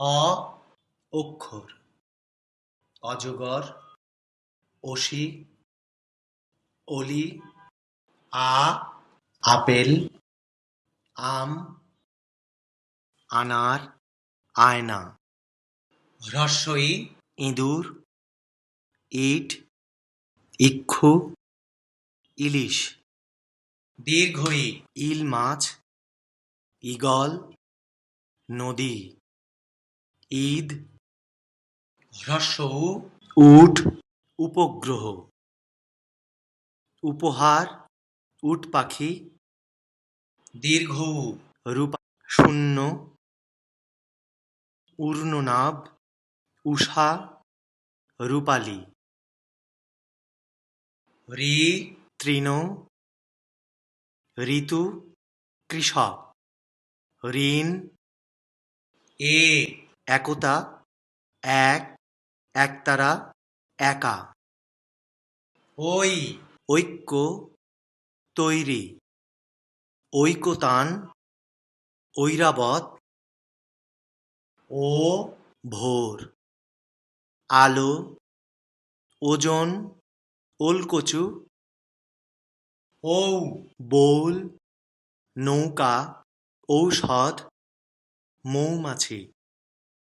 অ অক্ষর। অজগর অসি অলি আ, আপেল, আম, আনার, আয়না। হ্রস্বই ইঁদুর, ইট, ইক্ষু, ইলিশ। দীর্ঘই, ইল মাছ, ঈগল, নদী। ঈদ হ্রস্ব উ উট উপগ্রহ উপহার উট পাখি দীর্ঘ রূপা শূন্য উর্ণনাভ উষা রূপালী রি তৃণ ঋতু কৃষক ঋণ এ একতা এক একতারা একা। ওই। ঐক্য তৈরি। ঐকতান ঐরাবত ও। ভোর। আলো ওজন ওলকচু। ঔ। বোল নৌকা ঔষধ মৌমাছি।